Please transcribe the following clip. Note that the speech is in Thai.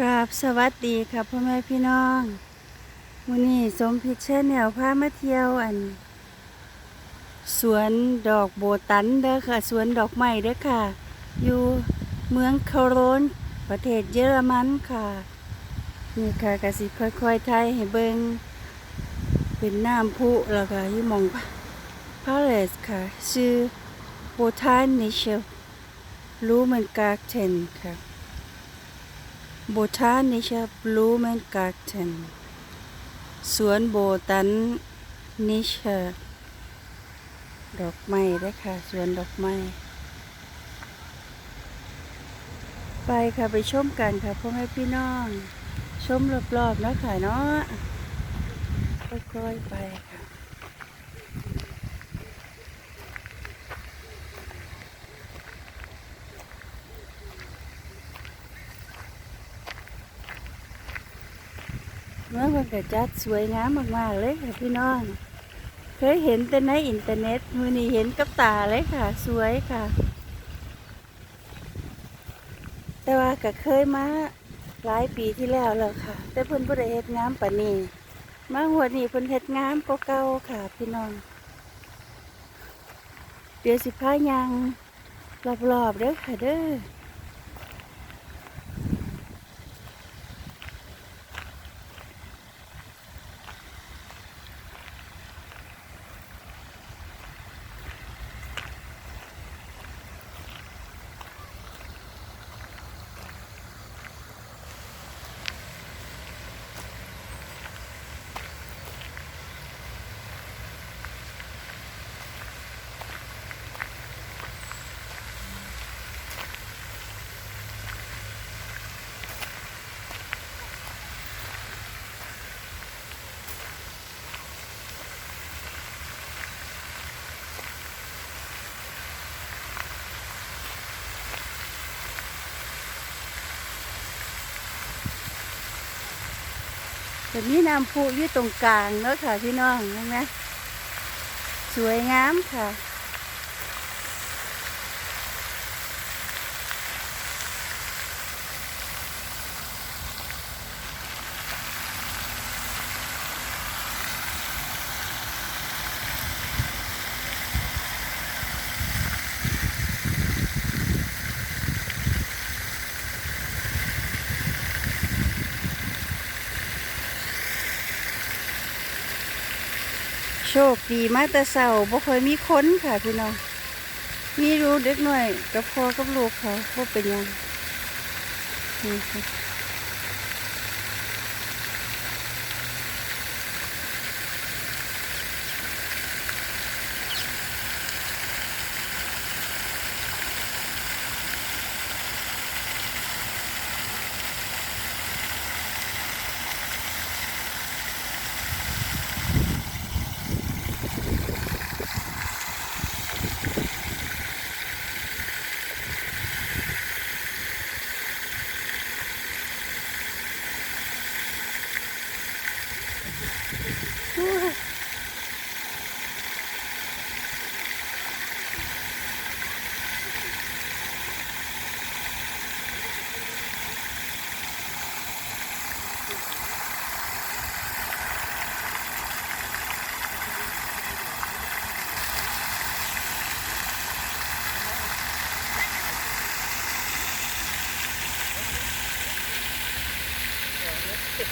กราบสวัสดีค่ะพ่อแม่พี่น้องมื้อนี้สมพิชเชนแนวพามาเที่ยวอัน สวนดอกโบตันเด้อค่ะ สวนดอกไม้เด้อค่ะ อยู่เมืองโคโรนประเทศเยอรมันค่ะ นี่ค่ะกสิค่อยๆไทยให้เบิงเป็นน้ำพุแล้วก็ยู่มองพาเลสค่ะ ชื่อโบทานนิเชลรู้มันกาเทนค่ะ Botanische Blumengarten สวนโบตันนิชดอกไม้ได้ค่ะ สวนดอกไม้ ไปค่ะไปชมกันค่ะพ่อแม่พี่น้อง ชมรอบๆนะค่ะเนาะค่อยๆไปค่ะ เมื่อวันกระจัดสวยงามมากๆเลยค่ะพี่น้อง เคยเห็นแต่ในอินเทอร์เน็ตมือนี้เห็นกับตาเลยค่ะ สวยค่ะ แต่ว่าก็เคยมาหลายปีที่แล้วแล้วค่ะ แต่เพิ่นบ่ได้เฮ็ดงามปานนี้มาหัวนี้เพิ่นเฮ็ดงามกว่าเก่าค่ะ พี่น้อง เดี๋ยวสิพายังรอบๆเด้อค่ะเด้อ แต่มีน้ำพุอยู่ตรงกลางเนาะค่ะพี่น้องเห็นไหมสวยงามค่ะ โชคดีมาแต่เสาบ่เคยมีคนค่ะพี่น้องมีรู้เด็กหน่อยกับพ่อกับลูกเขาบ่เป็นยัง 何？